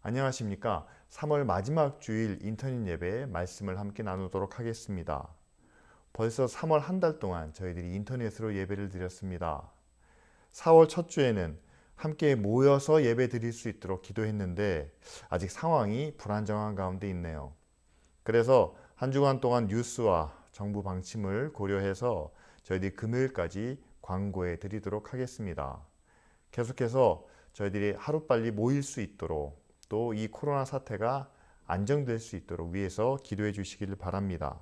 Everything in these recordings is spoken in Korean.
안녕하십니까. 3월 마지막 주일 인터넷 예배에 말씀을 함께 나누도록 하겠습니다. 벌써 3월 한 달 동안 저희들이 인터넷으로 예배를 드렸습니다. 4월 첫 주에는 함께 모여서 예배 드릴 수 있도록 기도했는데 아직 상황이 불안정한 가운데 있네요. 그래서 한 주간 동안 뉴스와 정부 방침을 고려해서 저희들이 금요일까지 광고해 드리도록 하겠습니다. 계속해서 저희들이 하루빨리 모일 수 있도록 또 이 코로나 사태가 안정될 수 있도록 위해서 기도해 주시기를 바랍니다.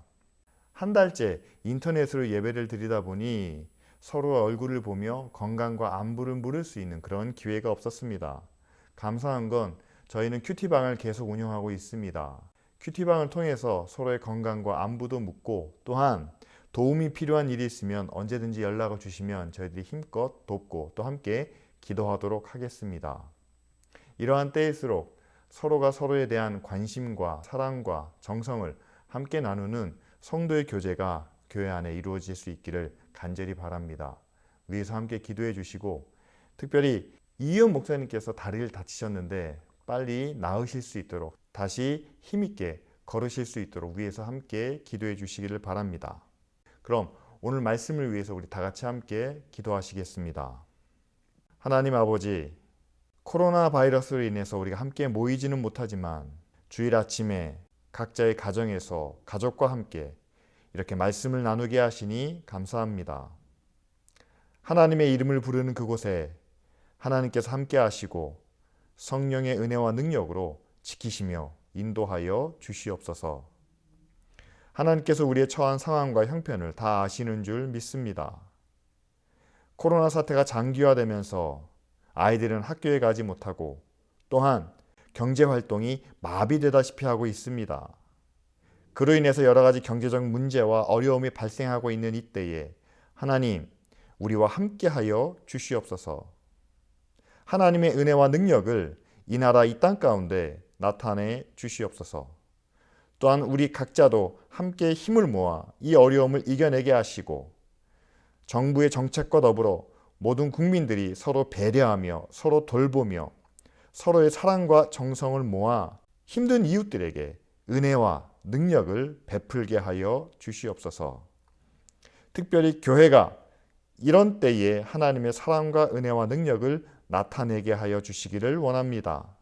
한 달째 인터넷으로 예배를 드리다 보니 서로 얼굴을 보며 건강과 안부를 물을 수 있는 그런 기회가 없었습니다. 감사한 건 저희는 큐티방을 계속 운영하고 있습니다. 큐티방을 통해서 서로의 건강과 안부도 묻고 또한 도움이 필요한 일이 있으면 언제든지 연락을 주시면 저희들이 힘껏 돕고 또 함께 기도하도록 하겠습니다. 이러한 때일수록 서로가 서로에 대한 관심과 사랑과 정성을 함께 나누는 성도의 교제가 교회 안에 이루어질 수 있기를 간절히 바랍니다. 위에서 함께 기도해 주시고 특별히 이현 목사님께서 다리를 다치셨는데 빨리 나으실 수 있도록 다시 힘있게 걸으실 수 있도록 위에서 함께 기도해 주시기를 바랍니다. 그럼 오늘 말씀을 위해서 우리 다 같이 함께 기도하시겠습니다. 하나님 아버지, 코로나 바이러스로 인해서 우리가 함께 모이지는 못하지만 주일 아침에 각자의 가정에서 가족과 함께 이렇게 말씀을 나누게 하시니 감사합니다. 하나님의 이름을 부르는 그곳에 하나님께서 함께 하시고 성령의 은혜와 능력으로 지키시며 인도하여 주시옵소서. 하나님께서 우리의 처한 상황과 형편을 다 아시는 줄 믿습니다. 코로나 사태가 장기화되면서 아이들은 학교에 가지 못하고 또한 경제 활동이 마비되다시피 하고 있습니다. 그로 인해서 여러 가지 경제적 문제와 어려움이 발생하고 있는 이때에 하나님, 우리와 함께하여 주시옵소서. 하나님의 은혜와 능력을 이 나라 이 땅 가운데 나타내 주시옵소서. 또한 우리 각자도 함께 힘을 모아 이 어려움을 이겨내게 하시고 정부의 정책과 더불어 모든 국민들이 서로 배려하며 서로 돌보며 서로의 사랑과 정성을 모아 힘든 이웃들에게 은혜와 능력을 베풀게 하여 주시옵소서. 특별히 교회가 이런 때에 하나님의 사랑과 은혜와 능력을 나타내게 하여 주시기를 원합니다.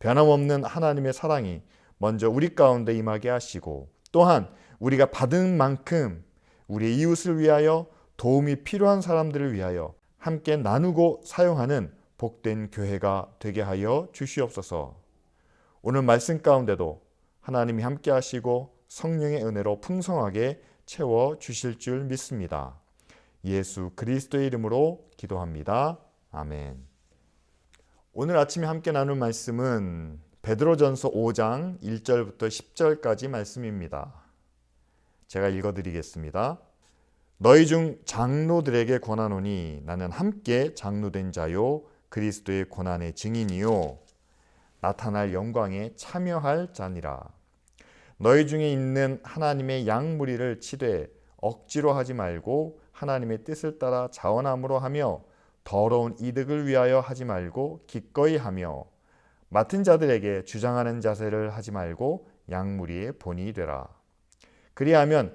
변함없는 하나님의 사랑이 먼저 우리 가운데 임하게 하시고 또한 우리가 받은 만큼 우리 이웃을 위하여 도움이 필요한 사람들을 위하여 함께 나누고 사용하는 복된 교회가 되게 하여 주시옵소서. 오늘 말씀 가운데도 하나님이 함께 하시고 성령의 은혜로 풍성하게 채워 주실 줄 믿습니다. 예수 그리스도의 이름으로 기도합니다. 아멘. 오늘 아침에 함께 나눌 말씀은 베드로전서 5장 1절부터 10절까지 말씀입니다. 제가 읽어 드리겠습니다. 너희 중 장로들에게 권하노니 나는 함께 장로된 자요 그리스도의 고난의 증인이요 나타날 영광에 참여할 자니라. 너희 중에 있는 하나님의 양무리를 치되 억지로 하지 말고 하나님의 뜻을 따라 자원함으로 하며 더러운 이득을 위하여 하지 말고 기꺼이 하며 맡은 자들에게 주장하는 자세를 하지 말고 양무리의 본이 되라. 그리하면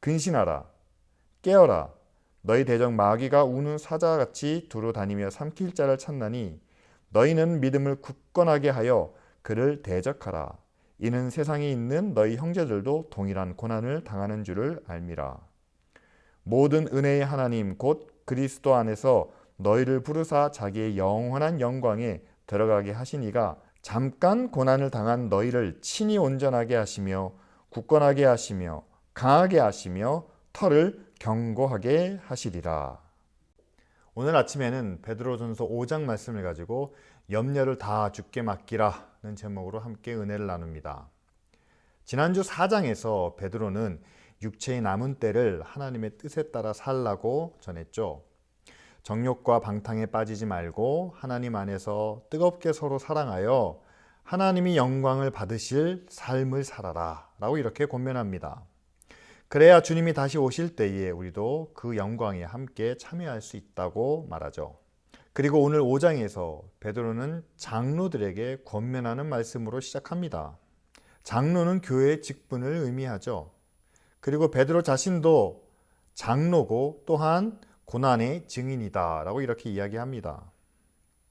근신하라. 깨어라. 너희 대적 마귀가 우는 사자같이 두루 다니며 삼킬 자를 찾나니 너희는 믿음을 굳건하게 하여 그를 대적하라. 이는 세상에 있는 너희 형제들도 동일한 고난을 당하는 줄을 알미라. 모든 은혜의 하나님 곧 그리스도 안에서 너희를 부르사 자기의 영원한 영광에 들어가게 하시니가 잠깐 고난을 당한 너희를 친히 온전하게 하시며 굳건하게 하시며 강하게 하시며 털을 견고하게 하시리라. 오늘 아침에는 베드로전서 5장 말씀을 가지고 염려를 다 주께 맡기라는 제목으로 함께 은혜를 나눕니다. 지난주 4장에서 베드로는 육체의 남은 때를 하나님의 뜻에 따라 살라고 전했죠. 정욕과 방탕에 빠지지 말고 하나님 안에서 뜨겁게 서로 사랑하여 하나님이 영광을 받으실 삶을 살아라 라고 이렇게 권면합니다. 그래야 주님이 다시 오실 때에 우리도 그 영광에 함께 참여할 수 있다고 말하죠. 그리고 오늘 5장에서 베드로는 장로들에게 권면하는 말씀으로 시작합니다. 장로는 교회의 직분을 의미하죠. 그리고 베드로 자신도 장로고 또한 고난의 증인이다라고 이렇게 이야기합니다.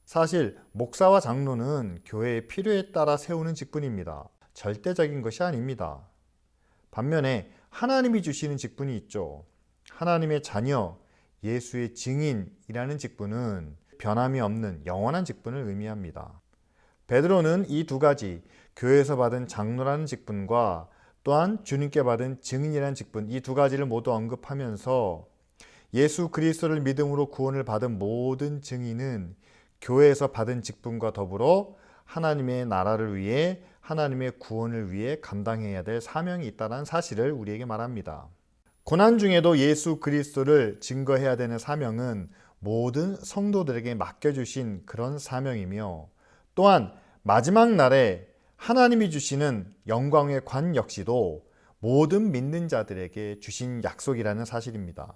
사실 목사와 장로는 교회의 필요에 따라 세우는 직분입니다. 절대적인 것이 아닙니다. 반면에 하나님이 주시는 직분이 있죠. 하나님의 자녀, 예수의 증인이라는 직분은 변함이 없는 영원한 직분을 의미합니다. 베드로는 이 두 가지 교회에서 받은 장로라는 직분과 또한 주님께 받은 증인이라는 직분 이 두 가지를 모두 언급하면서 예수 그리스도를 믿음으로 구원을 받은 모든 증인은 교회에서 받은 직분과 더불어 하나님의 나라를 위해 하나님의 구원을 위해 감당해야 될 사명이 있다는 사실을 우리에게 말합니다. 고난 중에도 예수 그리스도를 증거해야 되는 사명은 모든 성도들에게 맡겨주신 그런 사명이며 또한 마지막 날에 하나님이 주시는 영광의 관 역시도 모든 믿는 자들에게 주신 약속이라는 사실입니다.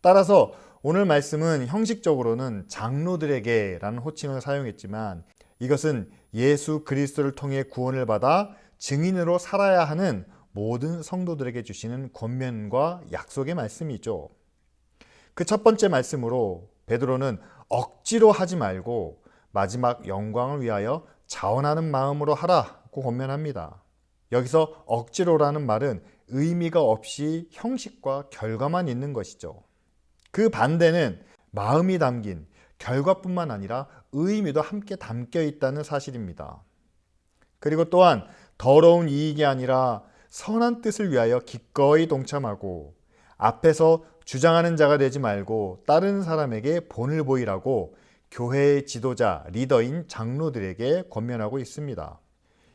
따라서 오늘 말씀은 형식적으로는 장로들에게라는 호칭을 사용했지만 이것은 예수 그리스도를 통해 구원을 받아 증인으로 살아야 하는 모든 성도들에게 주시는 권면과 약속의 말씀이죠. 그 첫 번째 말씀으로 베드로는 억지로 하지 말고 마지막 영광을 위하여 자원하는 마음으로 하라고 권면합니다. 여기서 억지로라는 말은 의미가 없이 형식과 결과만 있는 것이죠. 그 반대는 마음이 담긴 결과뿐만 아니라 의미도 함께 담겨 있다는 사실입니다. 그리고 또한 더러운 이익이 아니라 선한 뜻을 위하여 기꺼이 동참하고 앞에서 주장하는 자가 되지 말고 다른 사람에게 본을 보이라고 교회의 지도자, 리더인 장로들에게 권면하고 있습니다.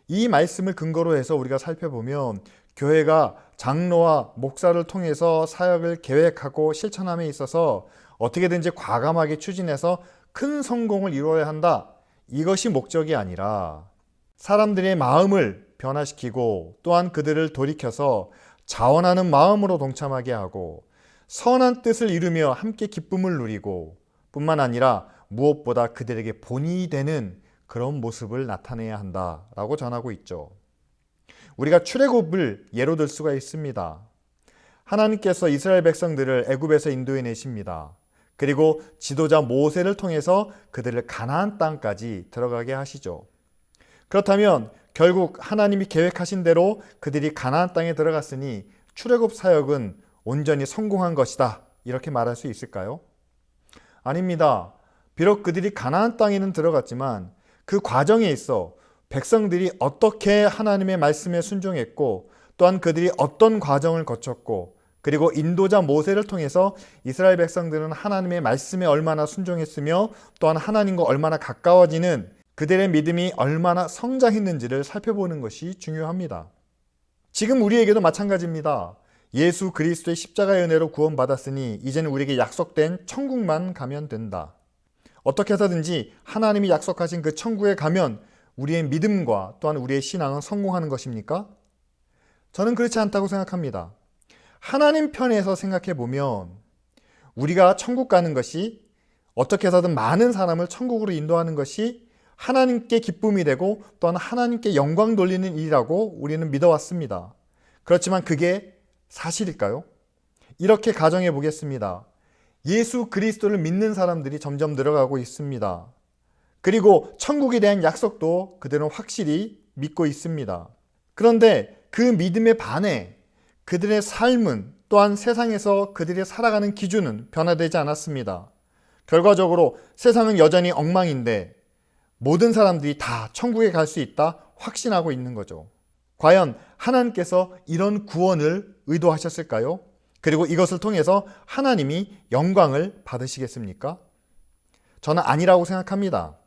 이 말씀을 근거로 해서 우리가 살펴보면 교회가 장로와 목사를 통해서 사역을 계획하고 실천함에 있어서 어떻게든지 과감하게 추진해서 큰 성공을 이루어야 한다. 이것이 목적이 아니라 사람들의 마음을 변화시키고 또한 그들을 돌이켜서 자원하는 마음으로 동참하게 하고 선한 뜻을 이루며 함께 기쁨을 누리고 뿐만 아니라 무엇보다 그들에게 본이 되는 그런 모습을 나타내야 한다라고 전하고 있죠. 우리가 출애굽을 예로 들 수가 있습니다. 하나님께서 이스라엘 백성들을 애굽에서 인도해 내십니다. 그리고 지도자 모세를 통해서 그들을 가나안 땅까지 들어가게 하시죠. 그렇다면 결국 하나님이 계획하신 대로 그들이 가나안 땅에 들어갔으니 출애굽 사역은 온전히 성공한 것이다. 이렇게 말할 수 있을까요? 아닙니다. 비록 그들이 가나안 땅에는 들어갔지만 그 과정에 있어 백성들이 어떻게 하나님의 말씀에 순종했고 또한 그들이 어떤 과정을 거쳤고 그리고 인도자 모세를 통해서 이스라엘 백성들은 하나님의 말씀에 얼마나 순종했으며 또한 하나님과 얼마나 가까워지는 그들의 믿음이 얼마나 성장했는지를 살펴보는 것이 중요합니다. 지금 우리에게도 마찬가지입니다. 예수 그리스도의 십자가의 은혜로 구원받았으니 이제는 우리에게 약속된 천국만 가면 된다. 어떻게 해서든지 하나님이 약속하신 그 천국에 가면 우리의 믿음과 또한 우리의 신앙은 성공하는 것입니까? 저는 그렇지 않다고 생각합니다. 하나님 편에서 생각해 보면 우리가 천국 가는 것이 어떻게 해서든 많은 사람을 천국으로 인도하는 것이 하나님께 기쁨이 되고 또한 하나님께 영광 돌리는 일이라고 우리는 믿어왔습니다. 그렇지만 그게 사실일까요? 이렇게 가정해 보겠습니다. 예수 그리스도를 믿는 사람들이 점점 늘어가고 있습니다. 그리고 천국에 대한 약속도 그들은 확실히 믿고 있습니다. 그런데 그 믿음에 반해 그들의 삶은 또한 세상에서 그들이 살아가는 기준은 변화되지 않았습니다. 결과적으로 세상은 여전히 엉망인데 모든 사람들이 다 천국에 갈 수 있다 확신하고 있는 거죠. 과연 하나님께서 이런 구원을 의도하셨을까요? 그리고 이것을 통해서 하나님이 영광을 받으시겠습니까? 저는 아니라고 생각합니다.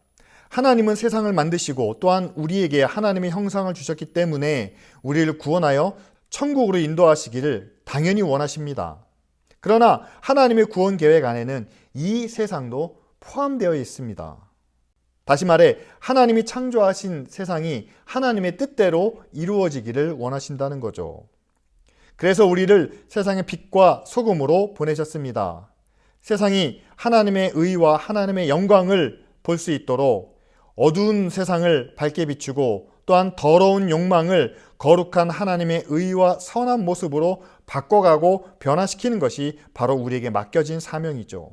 하나님은 세상을 만드시고 또한 우리에게 하나님의 형상을 주셨기 때문에 우리를 구원하여 천국으로 인도하시기를 당연히 원하십니다. 그러나 하나님의 구원 계획 안에는 이 세상도 포함되어 있습니다. 다시 말해 하나님이 창조하신 세상이 하나님의 뜻대로 이루어지기를 원하신다는 거죠. 그래서 우리를 세상의 빛과 소금으로 보내셨습니다. 세상이 하나님의 의와 하나님의 영광을 볼 수 있도록 어두운 세상을 밝게 비추고 또한 더러운 욕망을 거룩한 하나님의 의와 선한 모습으로 바꿔가고 변화시키는 것이 바로 우리에게 맡겨진 사명이죠.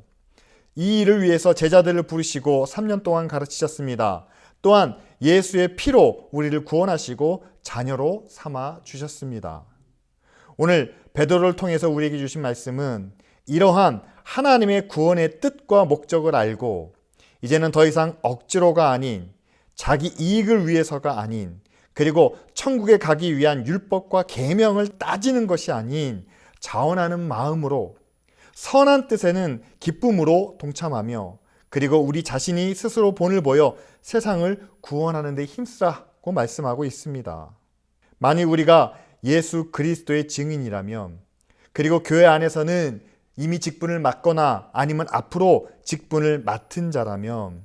이 일을 위해서 제자들을 부르시고 3년 동안 가르치셨습니다. 또한 예수의 피로 우리를 구원하시고 자녀로 삼아 주셨습니다. 오늘 베드로를 통해서 우리에게 주신 말씀은 이러한 하나님의 구원의 뜻과 목적을 알고 이제는 더 이상 억지로가 아닌 자기 이익을 위해서가 아닌 그리고 천국에 가기 위한 율법과 계명을 따지는 것이 아닌 자원하는 마음으로 선한 뜻에는 기쁨으로 동참하며 그리고 우리 자신이 스스로 본을 보여 세상을 구원하는 데 힘쓰라고 말씀하고 있습니다. 만일 우리가 예수 그리스도의 증인이라면 그리고 교회 안에서는 이미 직분을 맡거나 아니면 앞으로 직분을 맡은 자라면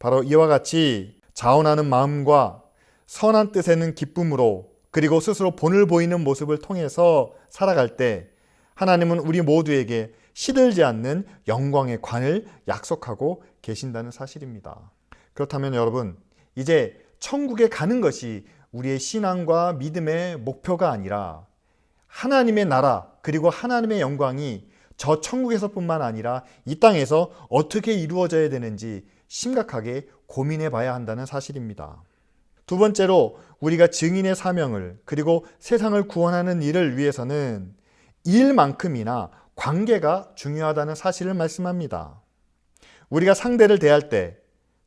바로 이와 같이 자원하는 마음과 선한 뜻에는 기쁨으로 그리고 스스로 본을 보이는 모습을 통해서 살아갈 때 하나님은 우리 모두에게 시들지 않는 영광의 관을 약속하고 계신다는 사실입니다. 그렇다면 여러분, 이제 천국에 가는 것이 우리의 신앙과 믿음의 목표가 아니라 하나님의 나라 그리고 하나님의 영광이 저 천국에서뿐만 아니라 이 땅에서 어떻게 이루어져야 되는지 심각하게 고민해 봐야 한다는 사실입니다. 두 번째로 우리가 증인의 사명을 그리고 세상을 구원하는 일을 위해서는 일만큼이나 관계가 중요하다는 사실을 말씀합니다. 우리가 상대를 대할 때,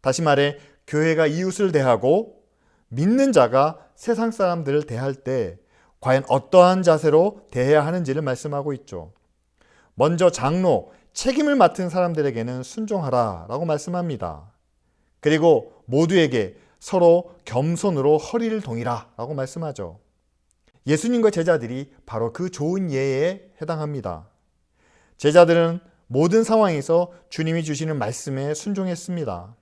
다시 말해 교회가 이웃을 대하고 믿는 자가 세상 사람들을 대할 때 과연 어떠한 자세로 대해야 하는지를 말씀하고 있죠. 먼저 장로, 책임을 맡은 사람들에게는 순종하라 라고 말씀합니다. 그리고 모두에게 서로 겸손으로 허리를 동이라 라고 말씀하죠. 예수님과 제자들이 바로 그 좋은 예에 해당합니다. 제자들은 모든 상황에서 주님이 주시는 말씀에 순종했습니다.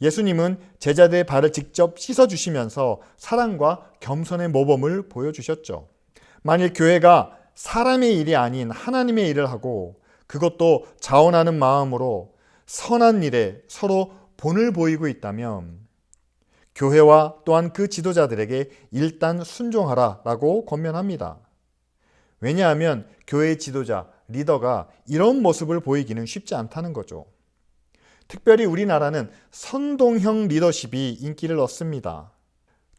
예수님은 제자들의 발을 직접 씻어주시면서 사랑과 겸손의 모범을 보여주셨죠. 만일 교회가 사람의 일이 아닌 하나님의 일을 하고 그것도 자원하는 마음으로 선한 일에 서로 본을 보이고 있다면 교회와 또한 그 지도자들에게 일단 순종하라 라고 권면합니다. 왜냐하면 교회의 지도자, 리더가 이런 모습을 보이기는 쉽지 않다는 거죠. 특별히 우리나라는 선동형 리더십이 인기를 얻습니다.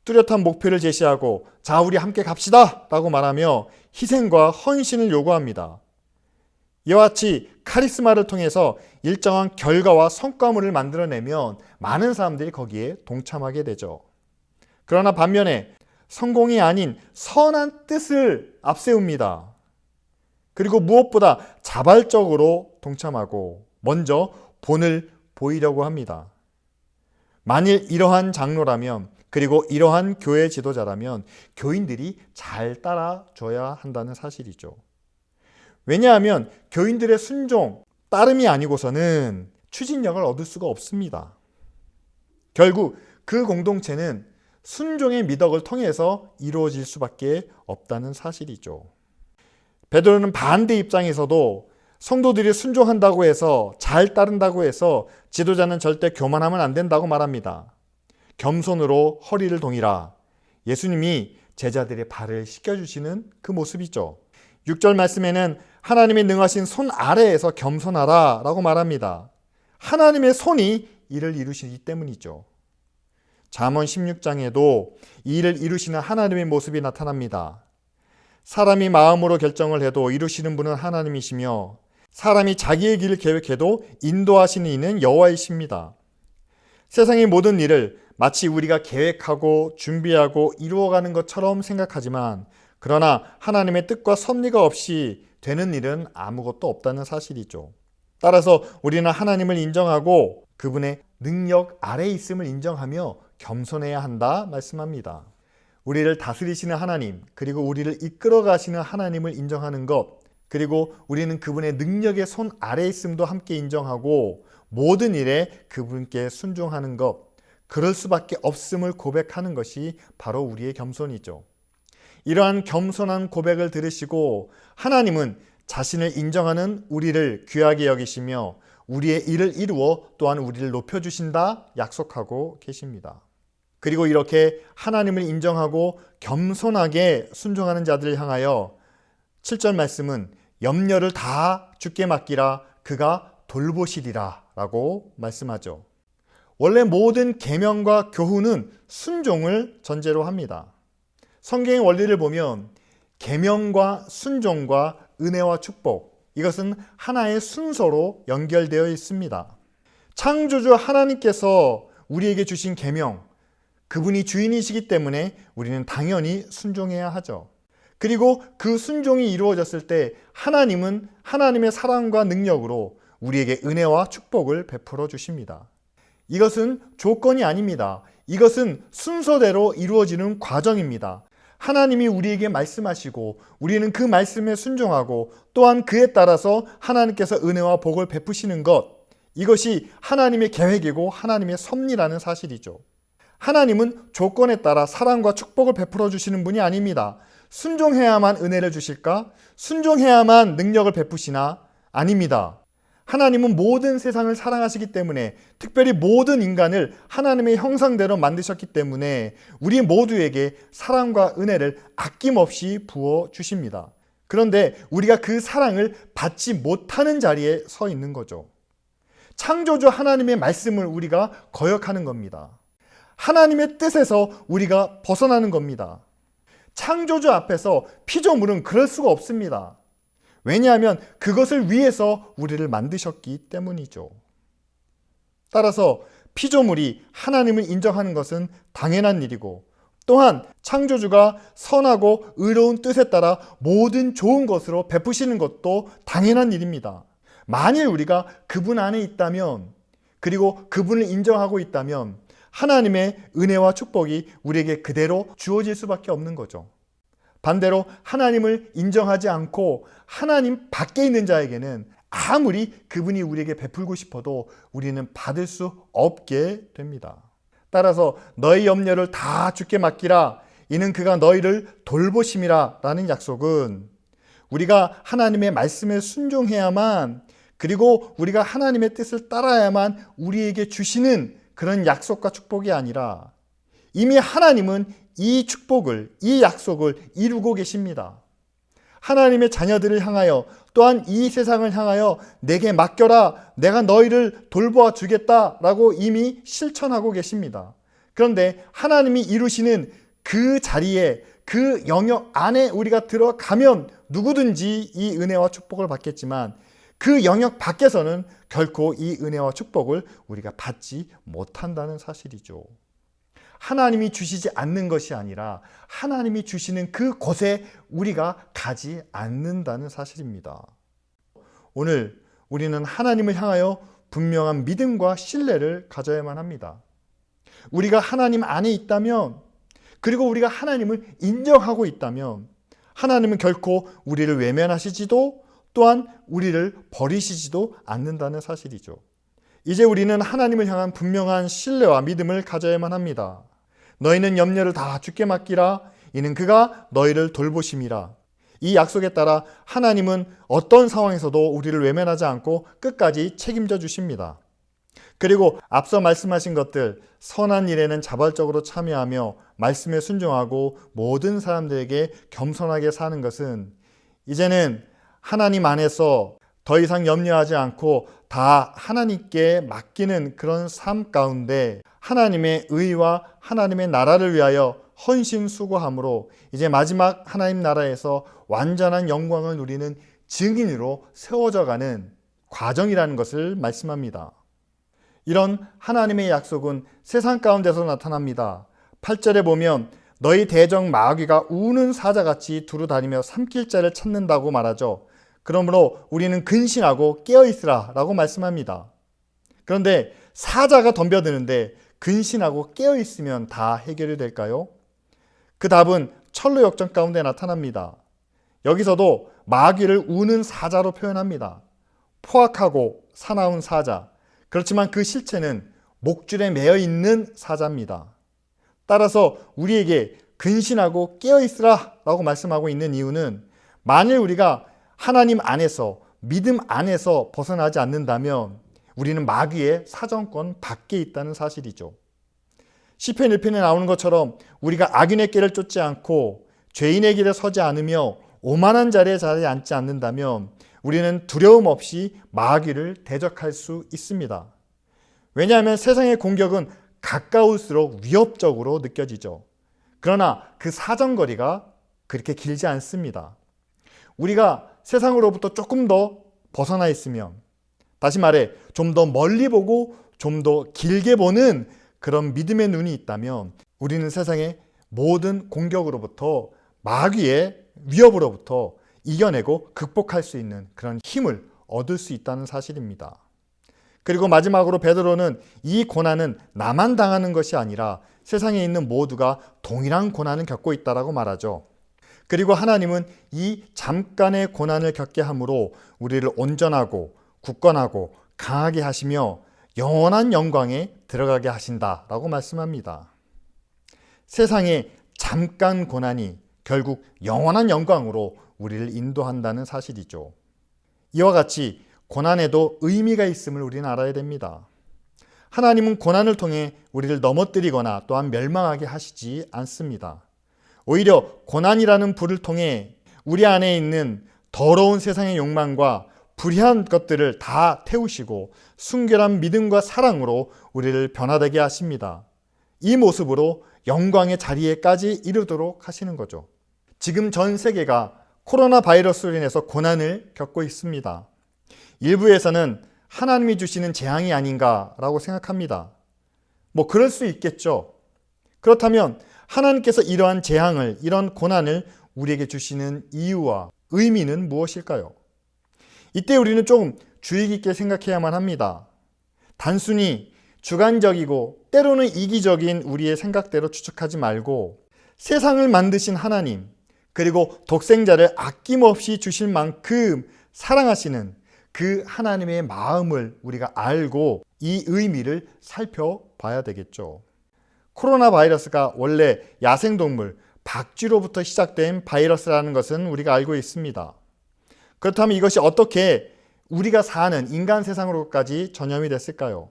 뚜렷한 목표를 제시하고 자 우리 함께 갑시다 라고 말하며 희생과 헌신을 요구합니다. 이와 같이 카리스마를 통해서 일정한 결과와 성과물을 만들어내면 많은 사람들이 거기에 동참하게 되죠. 그러나 반면에 성공이 아닌 선한 뜻을 앞세웁니다. 그리고 무엇보다 자발적으로 동참하고 먼저 본을 보이려고 합니다. 만일 이러한 장로라면 그리고 이러한 교회 지도자라면 교인들이 잘 따라줘야 한다는 사실이죠. 왜냐하면 교인들의 순종, 따름이 아니고서는 추진력을 얻을 수가 없습니다. 결국 그 공동체는 순종의 미덕을 통해서 이루어질 수밖에 없다는 사실이죠. 베드로는 반대 입장에서도 성도들이 순종한다고 해서 잘 따른다고 해서 지도자는 절대 교만하면 안 된다고 말합니다. 겸손으로 허리를 동이라. 예수님이 제자들의 발을 씻겨주시는 그 모습이죠. 6절 말씀에는 하나님의 능하신 손 아래에서 겸손하라 라고 말합니다. 하나님의 손이 이를 이루시기 때문이죠. 잠언 16장에도 이 일을 이루시는 하나님의 모습이 나타납니다. 사람이 마음으로 결정을 해도 이루시는 분은 하나님이시며 사람이 자기의 길을 계획해도 인도하시는 이는 여호와이십니다. 세상의 모든 일을 마치 우리가 계획하고 준비하고 이루어가는 것처럼 생각하지만 그러나 하나님의 뜻과 섭리가 없이 되는 일은 아무것도 없다는 사실이죠. 따라서 우리는 하나님을 인정하고 그분의 능력 아래 있음을 인정하며 겸손해야 한다 말씀합니다. 우리를 다스리시는 하나님, 그리고 우리를 이끌어 가시는 하나님을 인정하는 것, 그리고 우리는 그분의 능력의 손 아래 있음도 함께 인정하고 모든 일에 그분께 순종하는 것, 그럴 수밖에 없음을 고백하는 것이 바로 우리의 겸손이죠. 이러한 겸손한 고백을 들으시고 하나님은 자신을 인정하는 우리를 귀하게 여기시며 우리의 일을 이루어 또한 우리를 높여주신다 약속하고 계십니다. 그리고 이렇게 하나님을 인정하고 겸손하게 순종하는 자들을 향하여 7절 말씀은 염려를 다 주께 맡기라 그가 돌보시리라 라고 말씀하죠. 원래 모든 계명과 교훈은 순종을 전제로 합니다. 성경의 원리를 보면 계명과 순종과 은혜와 축복 이것은 하나의 순서로 연결되어 있습니다. 창조주 하나님께서 우리에게 주신 계명 그분이 주인이시기 때문에 우리는 당연히 순종해야 하죠. 그리고 그 순종이 이루어졌을 때 하나님은 하나님의 사랑과 능력으로 우리에게 은혜와 축복을 베풀어 주십니다. 이것은 조건이 아닙니다. 이것은 순서대로 이루어지는 과정입니다. 하나님이 우리에게 말씀하시고 우리는 그 말씀에 순종하고 또한 그에 따라서 하나님께서 은혜와 복을 베푸시는 것 이것이 하나님의 계획이고 하나님의 섭리라는 사실이죠. 하나님은 조건에 따라 사랑과 축복을 베풀어 주시는 분이 아닙니다. 순종해야만 은혜를 주실까? 순종해야만 능력을 베푸시나? 아닙니다. 하나님은 모든 세상을 사랑하시기 때문에 특별히 모든 인간을 하나님의 형상대로 만드셨기 때문에 우리 모두에게 사랑과 은혜를 아낌없이 부어 주십니다. 그런데 우리가 그 사랑을 받지 못하는 자리에 서 있는 거죠. 창조주 하나님의 말씀을 우리가 거역하는 겁니다. 하나님의 뜻에서 우리가 벗어나는 겁니다. 창조주 앞에서 피조물은 그럴 수가 없습니다. 왜냐하면 그것을 위해서 우리를 만드셨기 때문이죠. 따라서 피조물이 하나님을 인정하는 것은 당연한 일이고 또한 창조주가 선하고 의로운 뜻에 따라 모든 좋은 것으로 베푸시는 것도 당연한 일입니다. 만일 우리가 그분 안에 있다면 그리고 그분을 인정하고 있다면 하나님의 은혜와 축복이 우리에게 그대로 주어질 수밖에 없는 거죠. 반대로 하나님을 인정하지 않고 하나님 밖에 있는 자에게는 아무리 그분이 우리에게 베풀고 싶어도 우리는 받을 수 없게 됩니다. 따라서 너희 염려를 다 주께 맡기라. 이는 그가 너희를 돌보심이라. 라는 약속은 우리가 하나님의 말씀에 순종해야만 그리고 우리가 하나님의 뜻을 따라야만 우리에게 주시는 그런 약속과 축복이 아니라 이미 하나님은 이 축복을, 이 약속을 이루고 계십니다. 하나님의 자녀들을 향하여 또한 이 세상을 향하여 내게 맡겨라. 내가 너희를 돌보아 주겠다 라고 이미 실천하고 계십니다. 그런데 하나님이 이루시는 그 자리에 그 영역 안에 우리가 들어가면 누구든지 이 은혜와 축복을 받겠지만 그 영역 밖에서는 결코 이 은혜와 축복을 우리가 받지 못한다는 사실이죠. 하나님이 주시지 않는 것이 아니라 하나님이 주시는 그 곳에 우리가 가지 않는다는 사실입니다. 오늘 우리는 하나님을 향하여 분명한 믿음과 신뢰를 가져야만 합니다. 우리가 하나님 안에 있다면 그리고 우리가 하나님을 인정하고 있다면 하나님은 결코 우리를 외면하시지도 또한 우리를 버리시지도 않는다는 사실이죠. 이제 우리는 하나님을 향한 분명한 신뢰와 믿음을 가져야만 합니다. 너희는 염려를 다 주께 맡기라. 이는 그가 너희를 돌보심이라. 이 약속에 따라 하나님은 어떤 상황에서도 우리를 외면하지 않고 끝까지 책임져 주십니다. 그리고 앞서 말씀하신 것들, 선한 일에는 자발적으로 참여하며 말씀에 순종하고 모든 사람들에게 겸손하게 사는 것은 이제는 하나님 안에서 더 이상 염려하지 않고 다 하나님께 맡기는 그런 삶 가운데 하나님의 의와 하나님의 나라를 위하여 헌신 수고함으로 이제 마지막 하나님 나라에서 완전한 영광을 누리는 증인으로 세워져 가는 과정이라는 것을 말씀합니다. 이런 하나님의 약속은 세상 가운데서 나타납니다. 8절에 보면 너희 대적 마귀가 우는 사자같이 두루 다니며 삼킬 자를 찾는다고 말하죠. 그러므로 우리는 근신하고 깨어 있으라 라고 말씀합니다. 그런데 사자가 덤벼드는데 근신하고 깨어 있으면 다 해결이 될까요? 그 답은 철로 역전 가운데 나타납니다. 여기서도 마귀를 우는 사자로 표현합니다. 포악하고 사나운 사자. 그렇지만 그 실체는 목줄에 매여 있는 사자입니다. 따라서 우리에게 근신하고 깨어 있으라 라고 말씀하고 있는 이유는 만일 우리가 하나님 안에서 믿음 안에서 벗어나지 않는다면 우리는 마귀의 사정권 밖에 있다는 사실이죠. 시편 1편에 나오는 것처럼 우리가 악인의 길을 쫓지 않고 죄인의 길에 서지 않으며 오만한 자리에 자리에 앉지 않는다면 우리는 두려움 없이 마귀를 대적할 수 있습니다. 왜냐하면 세상의 공격은 가까울수록 위협적으로 느껴지죠. 그러나 그 사정거리가 그렇게 길지 않습니다. 우리가 세상으로부터 조금 더 벗어나 있으면, 다시 말해, 좀 더 멀리 보고 좀 더 길게 보는 그런 믿음의 눈이 있다면, 우리는 세상의 모든 공격으로부터 마귀의 위협으로부터 이겨내고 극복할 수 있는 그런 힘을 얻을 수 있다는 사실입니다. 그리고 마지막으로 베드로는 이 고난은 나만 당하는 것이 아니라 세상에 있는 모두가 동일한 고난을 겪고 있다라고 말하죠. 그리고 하나님은 이 잠깐의 고난을 겪게 함으로 우리를 온전하고 굳건하고 강하게 하시며 영원한 영광에 들어가게 하신다라고 말씀합니다. 세상의 잠깐 고난이 결국 영원한 영광으로 우리를 인도한다는 사실이죠. 이와 같이 고난에도 의미가 있음을 우리는 알아야 됩니다. 하나님은 고난을 통해 우리를 넘어뜨리거나 또한 멸망하게 하시지 않습니다. 오히려 고난이라는 불을 통해 우리 안에 있는 더러운 세상의 욕망과 불의한 것들을 다 태우시고 순결한 믿음과 사랑으로 우리를 변화되게 하십니다. 이 모습으로 영광의 자리에까지 이르도록 하시는 거죠. 지금 전 세계가 코로나 바이러스로 인해서 고난을 겪고 있습니다. 일부에서는 하나님이 주시는 재앙이 아닌가라고 생각합니다. 뭐 그럴 수 있겠죠. 그렇다면 하나님께서 이러한 재앙을, 이런 고난을 우리에게 주시는 이유와 의미는 무엇일까요? 이때 우리는 조금 주의 깊게 생각해야만 합니다. 단순히 주관적이고 때로는 이기적인 우리의 생각대로 추측하지 말고 세상을 만드신 하나님, 그리고 독생자를 아낌없이 주실 만큼 사랑하시는 그 하나님의 마음을 우리가 알고 이 의미를 살펴봐야 되겠죠. 코로나 바이러스가 원래 야생동물 박쥐로부터 시작된 바이러스라는 것은 우리가 알고 있습니다. 그렇다면 이것이 어떻게 우리가 사는 인간 세상으로까지 전염이 됐을까요?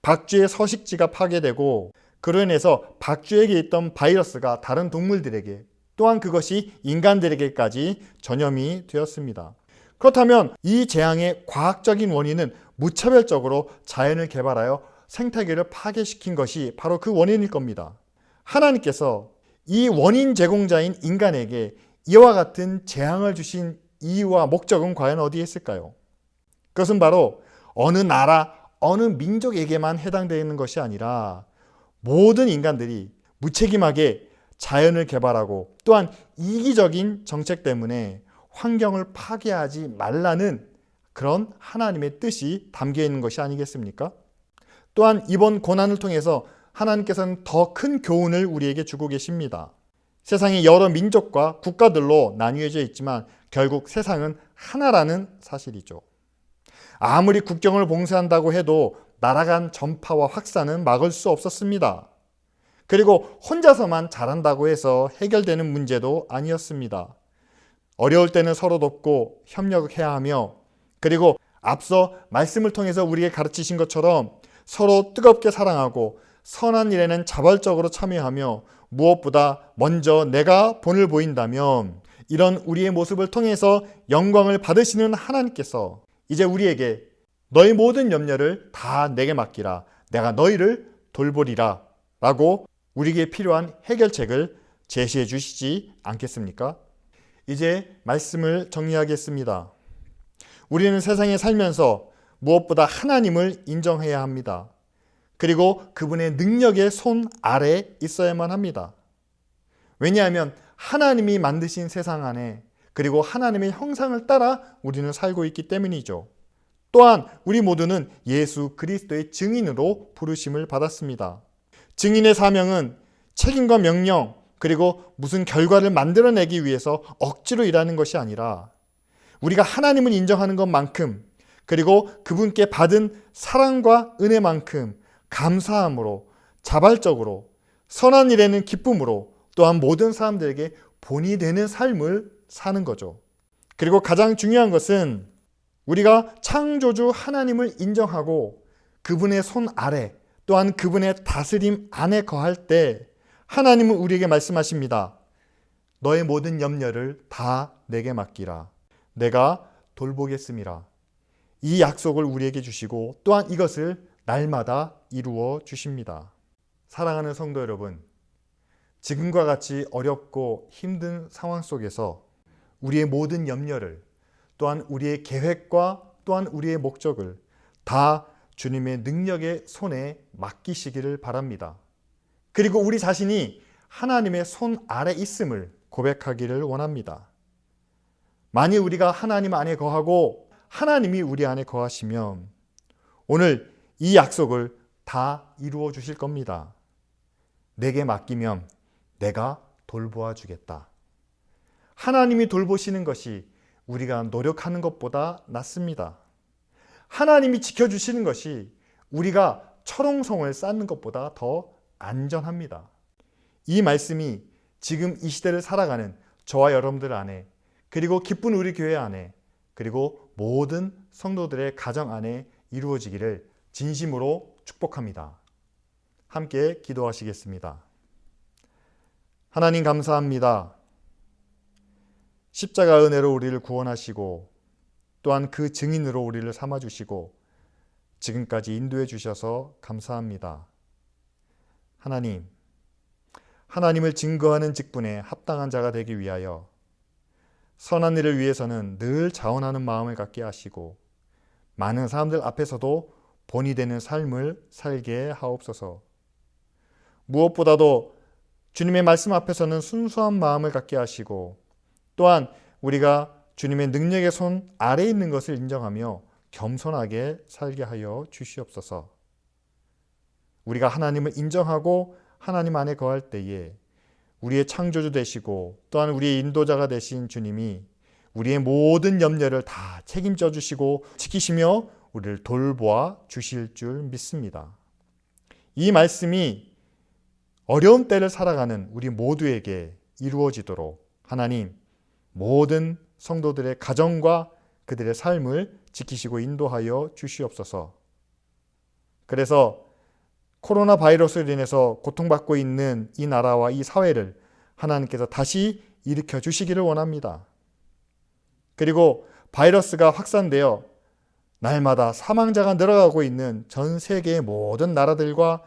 박쥐의 서식지가 파괴되고 그로 인해서 박쥐에게 있던 바이러스가 다른 동물들에게 또한 그것이 인간들에게까지 전염이 되었습니다. 그렇다면 이 재앙의 과학적인 원인은 무차별적으로 자연을 개발하여 생태계를 파괴시킨 것이 바로 그 원인일 겁니다. 하나님께서 이 원인 제공자인 인간에게 이와 같은 재앙을 주신 이유와 목적은 과연 어디에 있을까요? 그것은 바로 어느 나라, 어느 민족에게만 해당되는 것이 아니라 모든 인간들이 무책임하게 자연을 개발하고 또한 이기적인 정책 때문에 환경을 파괴하지 말라는 그런 하나님의 뜻이 담겨 있는 것이 아니겠습니까? 또한 이번 고난을 통해서 하나님께서는 더 큰 교훈을 우리에게 주고 계십니다. 세상이 여러 민족과 국가들로 나뉘어져 있지만 결국 세상은 하나라는 사실이죠. 아무리 국경을 봉쇄한다고 해도 나라 간 전파와 확산은 막을 수 없었습니다. 그리고 혼자서만 잘한다고 해서 해결되는 문제도 아니었습니다. 어려울 때는 서로 돕고 협력해야 하며 그리고 앞서 말씀을 통해서 우리에게 가르치신 것처럼 서로 뜨겁게 사랑하고 선한 일에는 자발적으로 참여하며 무엇보다 먼저 내가 본을 보인다면 이런 우리의 모습을 통해서 영광을 받으시는 하나님께서 이제 우리에게 너희 모든 염려를 다 내게 맡기라. 내가 너희를 돌보리라. 라고 우리에게 필요한 해결책을 제시해 주시지 않겠습니까? 이제 말씀을 정리하겠습니다. 우리는 세상에 살면서 무엇보다 하나님을 인정해야 합니다. 그리고 그분의 능력의 손 아래 있어야만 합니다. 왜냐하면 하나님이 만드신 세상 안에 그리고 하나님의 형상을 따라 우리는 살고 있기 때문이죠. 또한 우리 모두는 예수 그리스도의 증인으로 부르심을 받았습니다. 증인의 사명은 책임과 명령, 그리고 무슨 결과를 만들어내기 위해서 억지로 일하는 것이 아니라 우리가 하나님을 인정하는 것만큼 그리고 그분께 받은 사랑과 은혜만큼 감사함으로 자발적으로 선한 일에는 기쁨으로 또한 모든 사람들에게 본이 되는 삶을 사는 거죠. 그리고 가장 중요한 것은 우리가 창조주 하나님을 인정하고 그분의 손 아래 또한 그분의 다스림 안에 거할 때 하나님은 우리에게 말씀하십니다. 너의 모든 염려를 다 내게 맡기라. 내가 돌보겠습니다. 이 약속을 우리에게 주시고 또한 이것을 날마다 이루어 주십니다. 사랑하는 성도 여러분, 지금과 같이 어렵고 힘든 상황 속에서 우리의 모든 염려를 또한 우리의 계획과 또한 우리의 목적을 다 주님의 능력의 손에 맡기시기를 바랍니다. 그리고 우리 자신이 하나님의 손 아래 있음을 고백하기를 원합니다. 만일 우리가 하나님 안에 거하고 하나님이 우리 안에 거하시면 오늘 이 약속을 다 이루어 주실 겁니다. 내게 맡기면 내가 돌보아 주겠다. 하나님이 돌보시는 것이 우리가 노력하는 것보다 낫습니다. 하나님이 지켜주시는 것이 우리가 철옹성을 쌓는 것보다 더 안전합니다. 이 말씀이 지금 이 시대를 살아가는 저와 여러분들 안에 그리고 기쁜 우리 교회 안에 그리고 모든 성도들의 가정 안에 이루어지기를 진심으로 축복합니다. 함께 기도하시겠습니다. 하나님 감사합니다. 십자가 은혜로 우리를 구원하시고 또한 그 증인으로 우리를 삼아 주시고 지금까지 인도해 주셔서 감사합니다. 하나님, 하나님을 증거하는 직분에 합당한 자가 되기 위하여 선한 일을 위해서는 늘 자원하는 마음을 갖게 하시고 많은 사람들 앞에서도 본이 되는 삶을 살게 하옵소서. 무엇보다도 주님의 말씀 앞에서는 순수한 마음을 갖게 하시고 또한 우리가 주님의 능력의 손 아래에 있는 것을 인정하며 겸손하게 살게 하여 주시옵소서. 우리가 하나님을 인정하고 하나님 안에 거할 때에 우리의 창조주 되시고 또한 우리의 인도자가 되신 주님이 우리의 모든 염려를 다 책임져 주시고 지키시며 우리를 돌보아 주실 줄 믿습니다. 이 말씀이 어려운 때를 살아가는 우리 모두에게 이루어지도록 하나님 모든 성도들의 가정과 그들의 삶을 지키시고 인도하여 주시옵소서. 그래서 코로나 바이러스로 인해서 고통받고 있는 이 나라와 이 사회를 하나님께서 다시 일으켜 주시기를 원합니다. 그리고 바이러스가 확산되어 날마다 사망자가 늘어가고 있는 전 세계의 모든 나라들과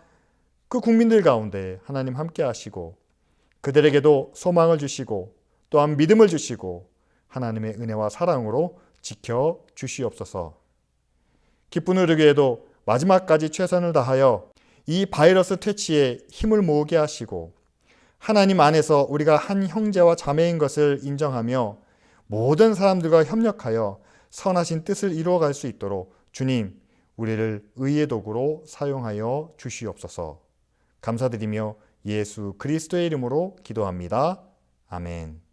그 국민들 가운데 하나님 함께 하시고 그들에게도 소망을 주시고 또한 믿음을 주시고 하나님의 은혜와 사랑으로 지켜 주시옵소서. 기쁜 우리에게도 마지막까지 최선을 다하여 이 바이러스 퇴치에 힘을 모으게 하시고 하나님 안에서 우리가 한 형제와 자매인 것을 인정하며 모든 사람들과 협력하여 선하신 뜻을 이루어갈 수 있도록 주님 우리를 의의 도구로 사용하여 주시옵소서. 감사드리며 예수 그리스도의 이름으로 기도합니다. 아멘.